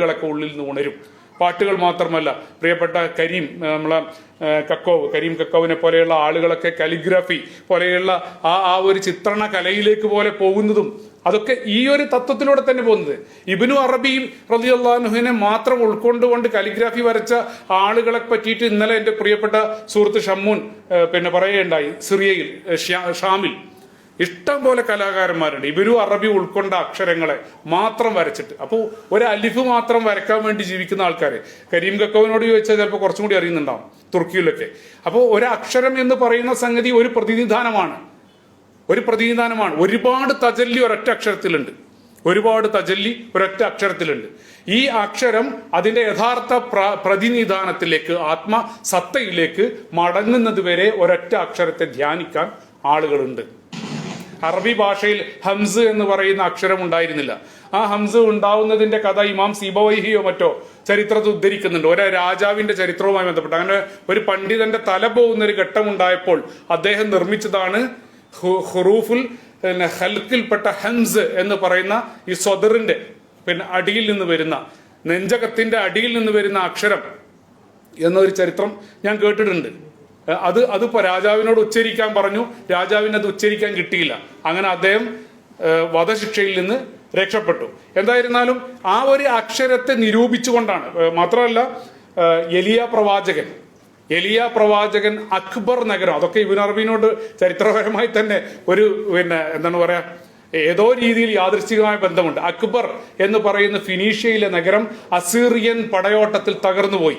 കളൊക്കെ ഉള്ളിൽ നിന്ന് ഉണരും. പാട്ടുകൾ മാത്രമല്ല പ്രിയപ്പെട്ട കരീം നമ്മളെ കക്കോവ് കരീം കക്കോവിനെ പോലെയുള്ള ആളുകളൊക്കെ കാലിഗ്രാഫി പോലെയുള്ള ആ ആ ഒരു ചിത്രണ കലയിലേക്ക് പോലെ പോകുന്നതും അതൊക്കെ ഈ ഒരു തത്വത്തിലൂടെ തന്നെ പോകുന്നത്. ഇബിനു അറബിയും അള്ളാഹുവിനെ മാത്രം ഉൾക്കൊണ്ടുകൊണ്ട് കാലിഗ്രാഫി വരച്ച ആളുകളെ പറ്റിയിട്ട് ഇന്നലെ എന്റെ പ്രിയപ്പെട്ട സുഹൃത്ത് ഷമ്മൂൻ പിന്നെ പറയുകയുണ്ടായി സിറിയയിൽ ഷാമിൽ. ഇഷ്ടം പോലെ കലാകാരന്മാരുണ്ട്. ഇവരും അറബി ഉൾക്കൊണ്ട അക്ഷരങ്ങളെ മാത്രം വരച്ചിട്ട്. അപ്പോൾ ഒരു അലിഫ് മാത്രം വരയ്ക്കാൻ വേണ്ടി ജീവിക്കുന്ന ആൾക്കാർ കരീം കക്കോവിനോട് ചോദിച്ചാൽ ചിലപ്പോൾ കുറച്ചും കൂടി അറിയുന്നുണ്ടാവും തുർക്കിയിലൊക്കെ. അപ്പോൾ ഒരു അക്ഷരം എന്ന് പറയുന്ന സംഗതി ഒരു പ്രതിനിധാനമാണ്. ഒരു പ്രതിനിധാനമാണ്. ഒരുപാട് തജല്ലി ഒരൊറ്റ അക്ഷരത്തിലുണ്ട്. ഒരുപാട് തജല്ലി ഒരൊറ്റ അക്ഷരത്തിലുണ്ട്. ഈ അക്ഷരം അതിന്റെ യഥാർത്ഥ പ്ര പ്രതിനിധാനത്തിലേക്ക് ആത്മസത്തയിലേക്ക് മടങ്ങുന്നത് വരെ ഒരൊറ്റ അക്ഷരത്തെ ധ്യാനിക്കാൻ ആളുകളുണ്ട്. അറബി ഭാഷയിൽ ഹംസ് എന്ന് പറയുന്ന അക്ഷരം ഉണ്ടായിരുന്നില്ല. ആ ഹംസ് ഉണ്ടാവുന്നതിന്റെ കഥ ഇമാം സിബവൈഹിയോ മറ്റോ ചരിത്രത്തിൽ ഉദ്ധരിക്കുന്നുണ്ട്. ഒരു രാജാവിന്റെ ചരിത്രവുമായി ബന്ധപ്പെട്ട്. അങ്ങനെ ഒരു പണ്ഡിതന്റെ തല പോകുന്ന ഒരു ഘട്ടം ഉണ്ടായപ്പോൾ അദ്ദേഹം നിർമ്മിച്ചതാണ് ഹുറൂഫുൽ പിന്നെ ഹൽക്കിൽപ്പെട്ട ഹംസ് എന്ന് പറയുന്ന ഈ സ്വദറിന്റെ പിന്നെ അടിയിൽ നിന്ന് വരുന്ന നെഞ്ചകത്തിന്റെ അടിയിൽ നിന്ന് വരുന്ന അക്ഷരം എന്നൊരു ചരിത്രം ഞാൻ കേട്ടിട്ടുണ്ട്. അത് അതിപ്പോ രാജാവിനോട് ഉച്ചരിക്കാൻ പറഞ്ഞു. രാജാവിന് അത് ഉച്ചരിക്കാൻ കിട്ടിയില്ല. അങ്ങനെ അദ്ദേഹം വധശിക്ഷയിൽ നിന്ന് രക്ഷപ്പെട്ടു. എന്തായിരുന്നാലും ആ ഒരു അക്ഷരത്തെ നിരൂപിച്ചുകൊണ്ടാണ്. മാത്രമല്ല എലിയ പ്രവാചകൻ. എലിയ പ്രവാചകൻ അക്ബർ നഗരം. അതൊക്കെ ഇബിൻ അറബിനോട് ചരിത്രപരമായി തന്നെ ഒരു പിന്നെ എന്താണ് പറയാ ഏതോ രീതിയിൽ യാദൃശ്ചികമായ ബന്ധമുണ്ട്. അക്ബർ എന്ന് പറയുന്ന ഫിനീഷ്യയിലെ നഗരം അസീറിയൻ പടയോട്ടത്തിൽ തകർന്നുപോയി.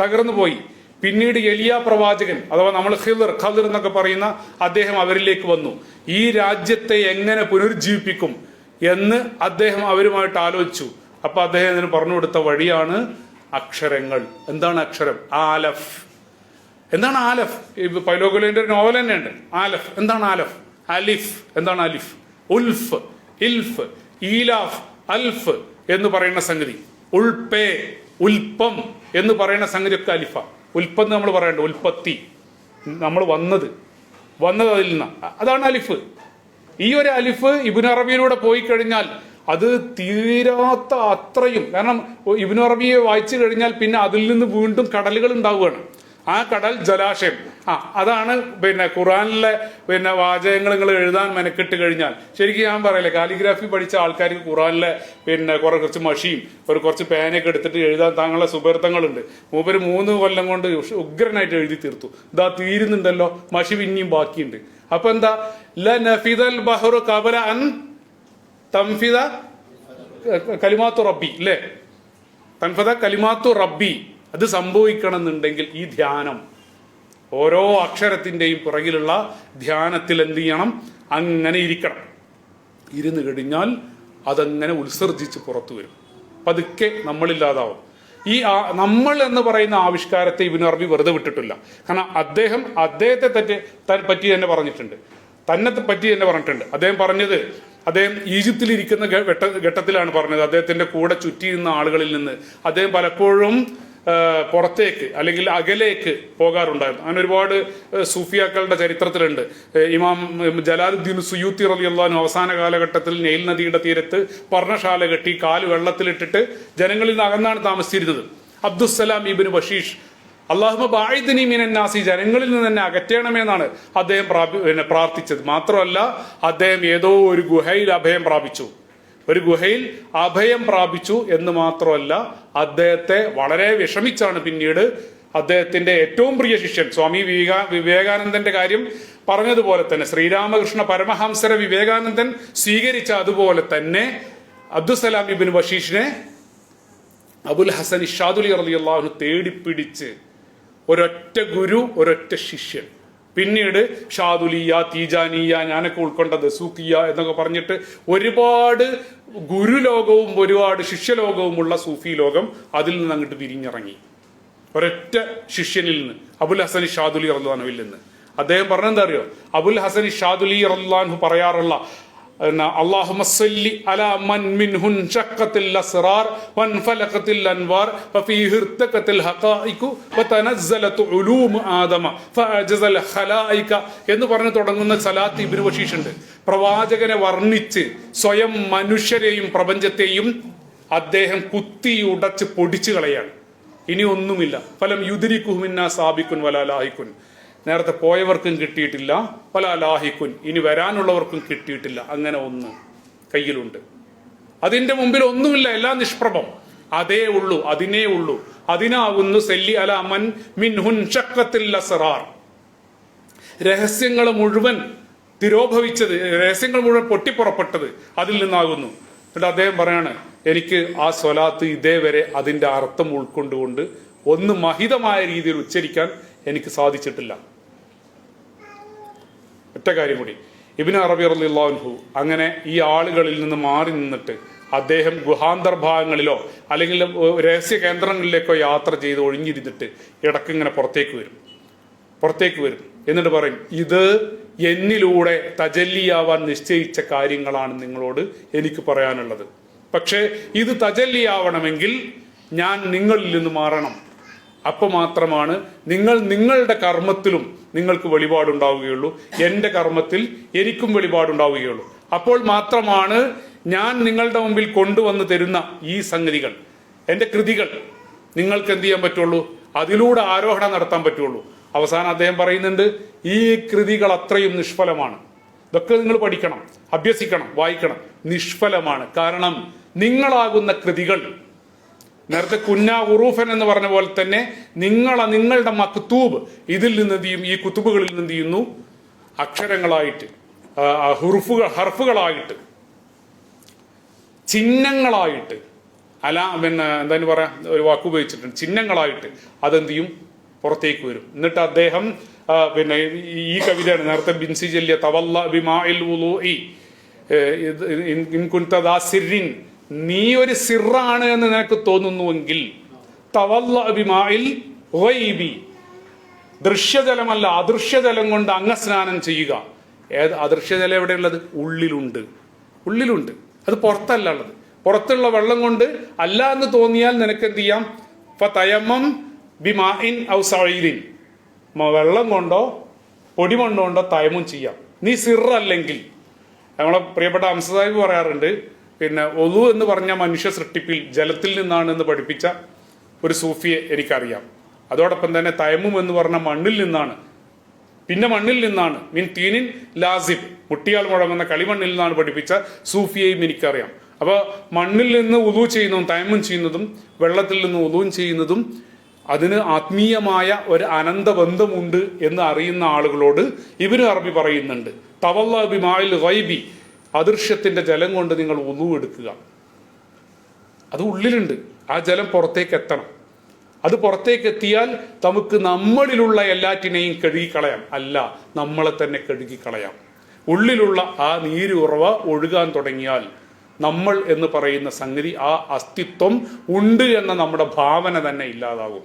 തകർന്നുപോയി. പിന്നീട് എലിയ പ്രവാചകൻ അഥവാ നമ്മൾ ഹിദർ ഖദർ എന്നൊക്കെ പറയുന്ന അദ്ദേഹം അവരിലേക്ക് വന്നു. ഈ രാജ്യത്തെ എങ്ങനെ പുനരുജ്ജീവിപ്പിക്കും എന്ന് അദ്ദേഹം അവരുമായിട്ട് ആലോചിച്ചു. അപ്പൊ അദ്ദേഹം ഇതിന് പറഞ്ഞു കൊടുത്ത വഴിയാണ് അക്ഷരങ്ങൾ. എന്താണ് അക്ഷരം? ആലഫ്. എന്താണ് ആലഫ്? പൈലോഗുലിന്റെ ഒരു നോവൽ തന്നെയുണ്ട്. ആലഫ്. എന്താണ് ആലഫ്? അലിഫ്. എന്താണ് അലിഫ്? ഉൽഫ്. ഇൽഫ്. ഈലാഫ്. അൽഫ് എന്ന് പറയുന്ന സംഗതി. ഉൾപേ ഉൽപ്പം എന്ന് പറയുന്ന സംഗതി ഒക്കെ അലിഫ. ഉൽപ്പം നമ്മൾ പറയണ്ട ഉൽപ്പത്തി. നമ്മൾ വന്നത്. വന്നത് അതിൽ നിന്ന്. അതാണ് അലിഫ്. ഈ ഒരു അലിഫ് ഇബിൻ അറബിയിലൂടെ പോയി കഴിഞ്ഞാൽ അത് തീരാത്ത അത്രയും. കാരണം ഇബിൻ അറബിയെ വായിച്ചു കഴിഞ്ഞാൽ പിന്നെ അതിൽ നിന്ന് വീണ്ടും കടലുകൾ ഉണ്ടാവുകയാണ്. ആ കടൽ ജലാശയം. ആ അതാണ് പിന്നെ ഖുറാനിലെ പിന്നെ വാചകങ്ങൾ നിങ്ങൾ എഴുതാൻ മെനക്കെട്ട് കഴിഞ്ഞാൽ. ശരിക്കും ഞാൻ പറയല്ലേ കാലിഗ്രാഫി പഠിച്ച ആൾക്കാർക്ക് ഖുറാനിലെ പിന്നെ കുറെ കുറച്ച് മഷിയും ഒരു കുറച്ച് പേനയൊക്കെ എടുത്തിട്ട് എഴുതാൻ താങ്കളുടെ സുബർത്തങ്ങളുണ്ട് മൂപ്പര് മൂന്ന് കൊല്ലം കൊണ്ട് ഉഗ്രനായിട്ട് എഴുതി തീർത്തു. ഇതാ തീരുന്നുണ്ടല്ലോ മഷി പിന്നെയും ബാക്കിയുണ്ട്. അപ്പൊ എന്താ? ല നഫിദൽ ബഹ്റു കബല അൻ തംഫിദ കലിമാത്തു റബ്ബി അല്ലേ തൻഫദ കലിമാത്തു റബ്ബി. അത് സംഭവിക്കണം എന്നുണ്ടെങ്കിൽ ഈ ധ്യാനം ഓരോ അക്ഷരത്തിന്റെയും പുറകിലുള്ള ധ്യാനത്തിൽ എന്ത് ചെയ്യണം? അങ്ങനെ ഇരിക്കണം. ഇരുന്ന് കഴിഞ്ഞാൽ അതങ്ങനെ ഉത്സർജിച്ച് പുറത്തു വരും. പതുക്കെ നമ്മളില്ലാതാവും. ഈ നമ്മൾ എന്ന് പറയുന്ന ആവിഷ്കാരത്തെ ഇബിന് അറബി വെറുതെ വിട്ടിട്ടില്ല. കാരണം അദ്ദേഹം അദ്ദേഹത്തെ തന്നെ പറ്റി തന്നെ പറഞ്ഞിട്ടുണ്ട്. തന്നെ പറ്റി തന്നെ പറഞ്ഞിട്ടുണ്ട്. അദ്ദേഹം പറഞ്ഞത് അദ്ദേഹം ഈജിപ്തിൽ ഇരിക്കുന്ന ഘട്ടത്തിലാണ് പറഞ്ഞത്. അദ്ദേഹത്തിന്റെ കൂടെ ചുറ്റിയിരുന്ന ആളുകളിൽ നിന്ന്. അദ്ദേഹം പലപ്പോഴും പുറത്തേക്ക് അല്ലെങ്കിൽ അകലേക്ക് പോകാറുണ്ടായിരുന്നു. അങ്ങനെ ഒരുപാട് സൂഫിയാക്കളുടെ ചരിത്രത്തിലുണ്ട്. ഇമാം ജലാലുദ്ദീൻ സുയൂത്തി റലിയുള്ളാനും അവസാന കാലഘട്ടത്തിൽ നെയിൽ നദിയുടെ തീരത്ത് പർണശാല കെട്ടി കാൽ വെള്ളത്തിലിട്ടിട്ട് ജനങ്ങളിൽ നിന്ന് അകന്നാണ് താമസിച്ചിരുന്നത്. അബ്ദുസ്സലാം ഇബിന് ബഷീഷ് അള്ളാഹുമ ബായിദിനി മീനന്നാസി ജനങ്ങളിൽ നിന്ന് തന്നെ അകറ്റണമെന്നാണ് അദ്ദേഹം പ്രാപി പ്രാർത്ഥിച്ചത്. മാത്രമല്ല അദ്ദേഹം ഏതോ ഒരു ഗുഹയിൽ അഭയം പ്രാപിച്ചു. ഒരു ഗുഹയിൽ അഭയം പ്രാപിച്ചു എന്ന് മാത്രമല്ല അദ്ദേഹത്തെ വളരെ വിഷമിച്ചാണ് പിന്നീട് അദ്ദേഹത്തിന്റെ ഏറ്റവും പ്രിയ ശിഷ്യൻ സ്വാമി വിവേകാ വിവേകാനന്ദന്റെ കാര്യം പറഞ്ഞതുപോലെ തന്നെ. ശ്രീരാമകൃഷ്ണ പരമഹംസര വിവേകാനന്ദൻ സ്വീകരിച്ച അതുപോലെ തന്നെ അബ്ദുസലാം ഇബിൻ ബഷീഷിനെ അബുൽ ഹസൻ ഇഷാദുലി റളിയല്ലാഹു തേടിപ്പിടിച്ച് ഒരൊറ്റ ഗുരു ഒരൊറ്റ ശിഷ്യൻ. പിന്നീട് ഷാദുലിയ തീജാനിയ ഞാനൊക്കെ ഉൾക്കൊണ്ട ദസൂക്കിയ എന്നൊക്കെ പറഞ്ഞിട്ട് ഒരുപാട് ഗുരുലോകവും ഒരുപാട് ശിഷ്യലോകവുമുള്ള സൂഫി ലോകം അതിൽ നിന്ന് അങ്ങോട്ട് പിരിഞ്ഞിറങ്ങി ഒരൊറ്റ ശിഷ്യനിൽ നിന്ന് അബുൽ ഹസൻ ഷാദുലി റഹ്ലാനുവിൽ നിന്ന്. അദ്ദേഹം പറഞ്ഞെന്താ അറിയോ? അബുൽ ഹസൻ ഷാദുലി റഹ്ലാൻഹു പറയാറുള്ള اللهم صل على من منه انشقت الاسرار وانفلقت الانوار وفيه ارتقت الحقائق وتنزلت علوم آدم فاعجز الخلائق എന്ന് പറഞ്ഞ് തുടങ്ങുന്ന സലാത്ത് ഇബ്നു ബഷീഷ് ഉണ്ട് പ്രവാചകനെ വർണ്ണിച്ച് സ്വയം മനുഷ്യരെയും പ്രപഞ്ചത്തെയും അദ്ദേഹം കുത്തിയുടച്ച് പൊടിച്ചു കളയാണ് ഇനി ഒന്നുമില്ല ഫലം യുദിരി കുഹ്മിന്ന സാബിക്കുൻ വലാലാഹിക്കുൻ നേരത്തെ പോയവർക്കും കിട്ടിയിട്ടില്ല. പല ലാഹിക്കുൻ ഇനി വരാനുള്ളവർക്കും കിട്ടിയിട്ടില്ല. അങ്ങനെ ഒന്ന് കയ്യിലുണ്ട്. അതിന്റെ മുമ്പിൽ ഒന്നുമില്ല എല്ലാം നിഷ്പ്രഭം. അതേ ഉള്ളൂ അതിനേ ഉള്ളൂ. അതിനാവുന്നു സെല്ലി അല മൻ മിൻഹുൻ ഹുൻ അസറാർ. രഹസ്യങ്ങൾ മുഴുവൻ തിരോഭവിച്ചത് രഹസ്യങ്ങൾ മുഴുവൻ പൊട്ടിപ്പുറപ്പെട്ടത് അതിൽ നിന്നാകുന്നു. എന്നിട്ട് അദ്ദേഹം പറയാണ് എനിക്ക് ആ സ്വലാത്ത് ഇതേവരെ അതിന്റെ അർത്ഥം ഉൾക്കൊണ്ടുകൊണ്ട് ഒന്ന് മഹിതമായ രീതിയിൽ ഉച്ചരിക്കാൻ എനിക്ക് സാധിച്ചിട്ടില്ല. ഒറ്റ കാര്യം കൂടി. ഇബിന് അറബി റലിള്ളാഹു അങ്ങനെ ഈ ആളുകളിൽ നിന്ന് മാറി നിന്നിട്ട് അദ്ദേഹം ഗുഹാന്തർ ഭാഗങ്ങളിലോ അല്ലെങ്കിൽ രഹസ്യ കേന്ദ്രങ്ങളിലേക്കോ യാത്ര ചെയ്ത് ഒഴിഞ്ഞിരുന്നിട്ട് ഇടയ്ക്ക് ഇങ്ങനെ പുറത്തേക്ക് വരും. പുറത്തേക്ക് വരും. എന്നിട്ട് പറയും ഇത് എന്നിലൂടെ തജല്ലിയാവാൻ നിശ്ചയിച്ച കാര്യങ്ങളാണ് നിങ്ങളോട് എനിക്ക് പറയാനുള്ളത്. പക്ഷേ ഇത് തജല്ലിയാവണമെങ്കിൽ ഞാൻ നിങ്ങളിൽ നിന്ന് മാറണം. അപ്പോൾ മാത്രമാണ് നിങ്ങൾ നിങ്ങളുടെ കർമ്മത്തിലും നിങ്ങൾക്ക് വെളിപാടുണ്ടാവുകയുള്ളൂ. എന്റെ കർമ്മത്തിൽ എനിക്കും വെളിപാടുണ്ടാവുകയുള്ളൂ. അപ്പോൾ മാത്രമാണ് ഞാൻ നിങ്ങളുടെ മുമ്പിൽ കൊണ്ടുവന്ന് തരുന്ന ഈ സംഗതികൾ. എന്റെ കൃതികൾ നിങ്ങൾക്ക് എന്ത് ചെയ്യാൻ പറ്റുള്ളൂ? അതിലൂടെ ആരോഹണം നടത്താൻ പറ്റുള്ളൂ. അവസാനം അദ്ദേഹം പറയുന്നുണ്ട് ഈ കൃതികൾ അത്രയും നിഷ്ഫലമാണ്. ഇതൊക്കെ നിങ്ങൾ പഠിക്കണം അഭ്യസിക്കണം വായിക്കണം. നിഷ്ഫലമാണ്. കാരണം നിങ്ങളാകുന്ന കൃതികൾ നേരത്തെ കുന്ന ഉറൂഫൻ എന്ന് പറഞ്ഞ പോലെ തന്നെ നിങ്ങളെ നിങ്ങളുടെ മക്തൂബ് ഇതിൽ നിന്ന് എന്ത് ചെയ്യും? ഈ കുത്തുബുകളിൽ നിന്ന് ചെയ്യുന്നു? അക്ഷരങ്ങളായിട്ട് ഹുറുഫുകൾ ഹർഫുകളായിട്ട് ചിഹ്നങ്ങളായിട്ട് അല പിന്നെ എന്തായാലും പറയാ ഒരു വാക്ക് ഉപയോഗിച്ചിട്ടുണ്ട്. ചിഹ്നങ്ങളായിട്ട് അതെന്ത് ചെയ്യും? പുറത്തേക്ക് വരും. എന്നിട്ട് അദ്ദേഹം പിന്നെ ഈ- കവിതയാണ് നേരത്തെ ബിൻസി ജല്യ തവല്ല ഇത് ഇൻ- കുൻത ദാ നീ ഒരു സിറാണ് എന്ന് നിനക്ക് തോന്നുന്നുവെങ്കിൽ തവല്ല ബിമാഇൽ ഗൈബി. ദൃശ്യജലമല്ല അദൃശ്യജലം കൊണ്ട് അംഗസ്നാനം ചെയ്യുക. ഏത് അദൃശ്യജലം എവിടെയുള്ളത്? ഉള്ളിലുണ്ട്. ഉള്ളിലുണ്ട്. അത് പുറത്തല്ല ഉള്ളത്. പുറത്തുള്ള വെള്ളം കൊണ്ട് അല്ല എന്ന് തോന്നിയാൽ നിനക്ക് എന്ത് ചെയ്യാം? തയമം ബിമാഇൻ ഔ സൈലിൻ വെള്ളം കൊണ്ടോ പൊടിമണ്ണുകൊണ്ടോ കൊണ്ടോ തയമം ചെയ്യാം. നീ സിറല്ലെങ്കിൽ. നമ്മളെ പ്രിയപ്പെട്ട അംസസാഹിബ് പറയാറുണ്ട് പിന്നെ ഒലു എന്ന് പറഞ്ഞ മനുഷ്യ സൃഷ്ടിപ്പിൽ ജലത്തിൽ നിന്നാണ് എന്ന് പഠിപ്പിച്ച ഒരു സൂഫിയെ എനിക്കറിയാം. അതോടൊപ്പം തന്നെ തയമും എന്ന് പറഞ്ഞ മണ്ണിൽ നിന്നാണ്. പിന്നെ മണ്ണിൽ നിന്നാണ്. മിൻ തീനിൻ ലാസിബ്. മുട്ടിയാൽ മുഴങ്ങുന്ന കളിമണ്ണിൽ നിന്നാണ് പഠിപ്പിച്ച സൂഫിയെയും എനിക്കറിയാം. അപ്പോൾ മണ്ണിൽ നിന്ന് ഉലു ചെയ്യുന്നതും തയമും ചെയ്യുന്നതും വെള്ളത്തിൽ നിന്ന് ഉലുവും ചെയ്യുന്നതും അതിന് ആത്മീയമായ ഒരു അനന്ത ബന്ധമുണ്ട് എന്ന് അറിയുന്ന ആളുകളോട് ഇവർ അറബി പറയുന്നുണ്ട്. തവല്ല ബിമായിൽ ഗൈബി അദൃശ്യത്തിന്റെ ജലം കൊണ്ട് നിങ്ങൾ ഉദു എടുക്കുക. അത് ഉള്ളിലുണ്ട്. ആ ജലം പുറത്തേക്ക് എത്തണം. അത് പുറത്തേക്ക് എത്തിയാൽ നമുക്ക് നമ്മളിലുള്ള എല്ലാറ്റിനെയും കഴുകിക്കളയാം. അല്ല നമ്മളെ തന്നെ കഴുകിക്കളയാം. ഉള്ളിലുള്ള ആ നീരുറവ ഒഴുകാൻ തുടങ്ങിയാൽ നമ്മൾ എന്ന് പറയുന്ന സംഗതി ആ അസ്തിത്വം ഉണ്ട് എന്ന നമ്മുടെ ഭാവന തന്നെ ഇല്ലാതാകും.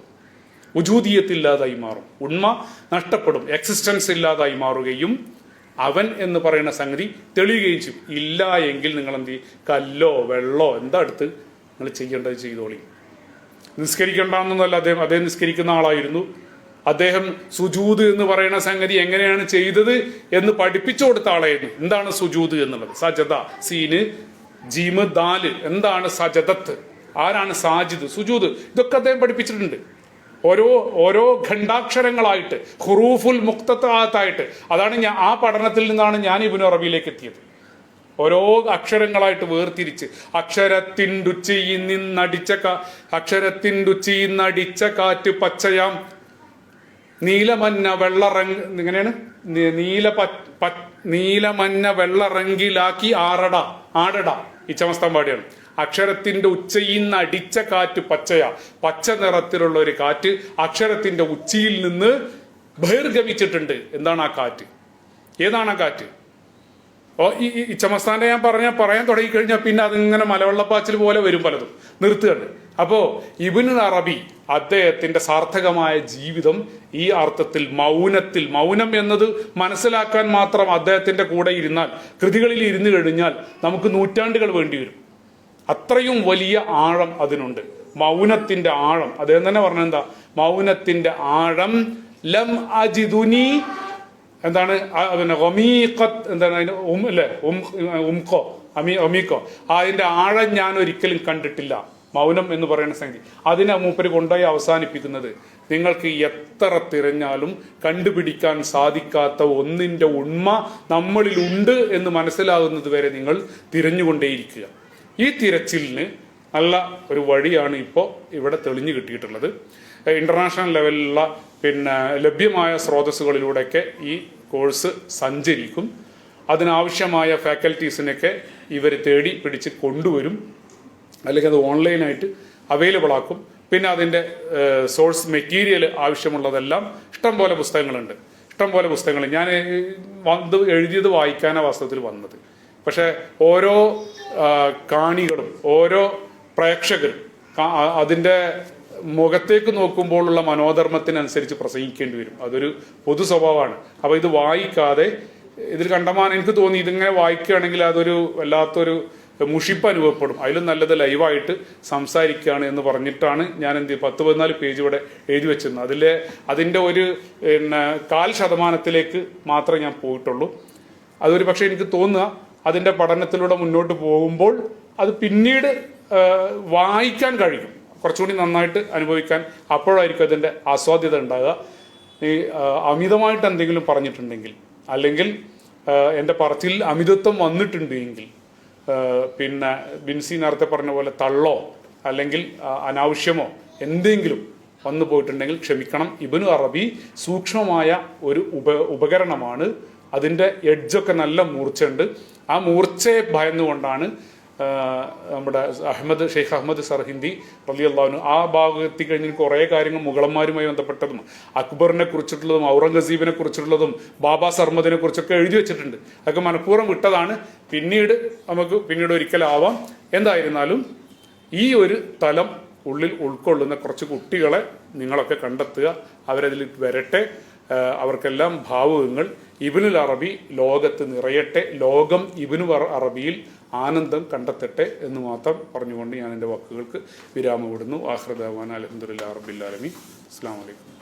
ഉജൂതീയത്തില്ലാതായി മാറും. ഉണ്മ നഷ്ടപ്പെടും. എക്സിസ്റ്റൻസ് ഇല്ലാതായി മാറുകയും അവൻ എന്ന് പറയുന്ന സംഗതി തെളിയുകയും ചെയ്യും. ഇല്ല എങ്കിൽ നിങ്ങൾ എന്ത് ചെയ്യും? കല്ലോ വെള്ളോ എന്താ എടുത്ത്? നിങ്ങൾ ചെയ്യേണ്ടത് ചെയ്തോളി. നിസ്കരിക്കേണ്ടെന്നല്ല അദ്ദേഹം അദ്ദേഹം നിസ്കരിക്കുന്ന ആളായിരുന്നു. അദ്ദേഹം സുജൂത് എന്ന് പറയുന്ന സംഗതി എങ്ങനെയാണ് ചെയ്തത് എന്ന് പഠിപ്പിച്ചു കൊടുത്ത ആളായിരുന്നു. എന്താണ് സുജൂത് എന്നുള്ളത്? സജത സീന് ജീമ് ദാൽ. എന്താണ് സജതത്ത് ആരാണ് സാജിദ് സുജൂത് ഇതൊക്കെ അദ്ദേഹം പഠിപ്പിച്ചിട്ടുണ്ട്. ഓരോ ഓരോ ഖണ്ഡാക്ഷരങ്ങളായിട്ട് ഹുറൂഫുൽ മുക്തത്വത്തായിട്ട് അതാണ് ഞാൻ ആ പഠനത്തിൽ നിന്നാണ് ഞാൻ ഇബിനു അറബിയിലേക്ക് എത്തിയത്. ഓരോ അക്ഷരങ്ങളായിട്ട് വേർതിരിച്ച് അക്ഷരത്തിന്റുച്ചിയിൽ നിന്നടിച്ച കാ അക്ഷരത്തിന്റുച്ചിയിൽ നിന്നടിച്ച കാറ്റ് പച്ചയാം. നീലമഞ്ഞ വെള്ളറങ് ഇങ്ങനെയാണ്? നീല നീലമഞ്ഞ വെള്ളറങ്കിലാക്കി ആറട ആടട. ഈ ചമസ്തം പാടിയാണ്. അക്ഷരത്തിന്റെ ഉച്ചയിൽ നിന്ന് അടിച്ച കാറ്റ് പച്ചയാ. പച്ച നിറത്തിലുള്ള ഒരു കാറ്റ് അക്ഷരത്തിന്റെ ഉച്ചയിൽ നിന്ന് ബഹിർഗമിച്ചിട്ടുണ്ട്. എന്താണ് ആ കാറ്റ്? ഏതാണ് ആ കാറ്റ്? ഓ ഈ ഇച്ചമസ്ഥാന്റെ ഞാൻ പറഞ്ഞ പറയാൻ തുടങ്ങിക്കഴിഞ്ഞാൽ പിന്നെ അതിങ്ങനെ മലവെള്ളപ്പാച്ചിൽ പോലെ വരും പലതും. നിർത്തുകയാണ്. അപ്പോൾ ഇബിന് അറബി അദ്ദേഹത്തിന്റെ സാർത്ഥകമായ ജീവിതം ഈ അർത്ഥത്തിൽ മൗനത്തിൽ മൗനം എന്നത് മനസ്സിലാക്കാൻ മാത്രം അദ്ദേഹത്തിന്റെ കൂടെ ഇരുന്നാൽ കൃതികളിൽ ഇരുന്നു കഴിഞ്ഞാൽ നമുക്ക് നൂറ്റാണ്ടുകൾ വേണ്ടി വരും. അത്രയും വലിയ ആഴം അതിനുണ്ട്. മൗനത്തിന്റെ ആഴം. അദ്ദേഹം തന്നെ പറഞ്ഞെന്താ മൗനത്തിന്റെ ആഴം ലം അജിദുനി എന്താണ്? ഒമീഖത്ത് എന്താണ് അതിന് ഉം ഉംഖോ അമീ ഒമീഖോ. അതിന്റെ ആഴം ഞാൻ ഒരിക്കലും കണ്ടിട്ടില്ല. മൗനം എന്ന് പറയുന്ന സംഗതി. അതിനെ മൂപ്പര് കൊണ്ടുപോയി അവസാനിപ്പിക്കുന്നത്. നിങ്ങൾക്ക് എത്ര തിരഞ്ഞാലും കണ്ടുപിടിക്കാൻ സാധിക്കാത്ത ഒന്നിന്റെ ഉണ്മ നമ്മളിൽ ഉണ്ട് എന്ന് മനസ്സിലാകുന്നത് വരെ നിങ്ങൾ തിരഞ്ഞുകൊണ്ടേയിരിക്കുക. ഈ തിരച്ചിലിന് നല്ല ഒരു വഴിയാണ് ഇപ്പോൾ ഇവിടെ തെളിഞ്ഞു കിട്ടിയിട്ടുള്ളത്. ഇന്റർനാഷണൽ ലെവലിലുള്ള പിന്നെ ലഭ്യമായ സ്രോതസ്സുകളിലൂടെയൊക്കെ ഈ കോഴ്സ് സഞ്ചരിക്കും. അതിനാവശ്യമായ ഫാക്കൽറ്റീസിനൊക്കെ ഇവർ തേടി പിടിച്ച് കൊണ്ടുവരും. അല്ലെങ്കിൽ അത് ഓൺലൈനായിട്ട് അവൈലബിൾ ആക്കും പിന്നെ അതിന്റെ സോഴ്സ് മെറ്റീരിയൽ ആവശ്യമുള്ളതെല്ലാം ഇഷ്ടംപോലെ പുസ്തകങ്ങളുണ്ട്. ഇഷ്ടംപോലെ പുസ്തകങ്ങൾ. ഞാൻ വന്ന് എഴുതിയത് വായിക്കാനാണ് വാസ്തവത്തിൽ വന്നത്. പക്ഷേ ഓരോ കാണികളും ഓരോ പ്രേക്ഷകരും അതിന്റെ മുഖത്തേക്ക് നോക്കുമ്പോഴുള്ള മനോധർമ്മത്തിനനുസരിച്ച് പ്രസംഗിക്കേണ്ടി വരും. അതൊരു പൊതു സ്വഭാവമാണ്. അപ്പോൾ ഇത് വായിക്കാതെ ഇതിൽ കണ്ടമാനം എനിക്ക് തോന്നി ഇതിങ്ങനെ വായിക്കുകയാണെങ്കിൽ അതൊരു വല്ലാത്തൊരു മുഷിപ്പ് അനുഭവപ്പെടും. അതിലും നല്ലത് ലൈവായിട്ട് സംസാരിക്കുകയാണ് എന്ന് പറഞ്ഞിട്ടാണ് ഞാൻ എന്ത്? പത്ത് പതിനാല് പേജ് ഇവിടെ എഴുതി വെച്ചിരുന്നത്. അതിലെ അതിന്റെ ഒരു പിന്നെ കാൽ ശതമാനത്തിലേക്ക് മാത്രമേ ഞാൻ പോയിട്ടുള്ളൂ. അതൊരു പക്ഷേ എനിക്ക് തോന്നുക അതിന്റെ പഠനത്തിലൂടെ മുന്നോട്ട് പോകുമ്പോൾ അത് പിന്നീട് വായിക്കാൻ കഴിയും. കുറച്ചുകൂടി നന്നായിട്ട് അനുഭവിക്കാൻ അപ്പോഴായിരിക്കും അതിന്റെ ആസ്വാദ്യത ഉണ്ടാകുക. ഈ അമിതമായിട്ട് എന്തെങ്കിലും പറഞ്ഞിട്ടുണ്ടെങ്കിൽ അല്ലെങ്കിൽ എന്റെ പറച്ചിൽ അമിതത്വം വന്നിട്ടുണ്ട് എങ്കിൽ പിന്നെ ബിൻസി നേരത്തെ പറഞ്ഞ പോലെ തള്ളോ അല്ലെങ്കിൽ അനാവശ്യമോ എന്തെങ്കിലും വന്നു പോയിട്ടുണ്ടെങ്കിൽ ക്ഷമിക്കണം. ഇബനു അറബി സൂക്ഷ്മമായ ഒരു ഉപ ഉപകരണമാണ് അതിന്റെ എഡ്ജൊക്കെ നല്ല മൂർച്ചയുണ്ട്. ആ മൂർച്ചയെ ഭയന്നുകൊണ്ടാണ് നമ്മുടെ അഹമ്മദ് ഷെയ്ഖ് അഹമ്മദ് സർഹിന്ദി അള്ളാഹുനു ആ ഭാഗം കഴിഞ്ഞ് കുറേ കാര്യങ്ങൾ മുഗളന്മാരുമായി ബന്ധപ്പെട്ടതും അക്ബറിനെ കുറിച്ചിട്ടുള്ളതും ഔറംഗസീബിനെ കുറിച്ചിട്ടുള്ളതും ബാബാ സർമദിനെ കുറിച്ചൊക്കെ എഴുതി വെച്ചിട്ടുണ്ട്. അതൊക്കെ മനഃപൂർവം വിട്ടതാണ്. പിന്നീട് നമുക്ക് പിന്നീട് ഒരിക്കലാവാം. എന്തായിരുന്നാലും ഈ ഒരു തലം ഉള്ളിൽ ഉൾക്കൊള്ളുന്ന കുറച്ച് കുട്ടികളെ നിങ്ങളൊക്കെ കണ്ടെത്തുക. അവരതിൽ വരട്ടെ. അവർക്കെല്ലാം ഭാവുകങ്ങൾ ഇബിനുൽ അറബി ലോകത്ത് നിറയട്ടെ ലോകം ഇബിനു അറ- അറബിയിൽ ആനന്ദം കണ്ടെത്തട്ടെ എന്ന് മാത്രം പറഞ്ഞുകൊണ്ട് ഞാൻ എന്റെ വാക്കുകൾക്ക് വിരാമം വിടുന്നു ആഹ്രദാൻ അലഹമുല്ലാ റബില്ലാലമി അസ്സാം വലൈക്കും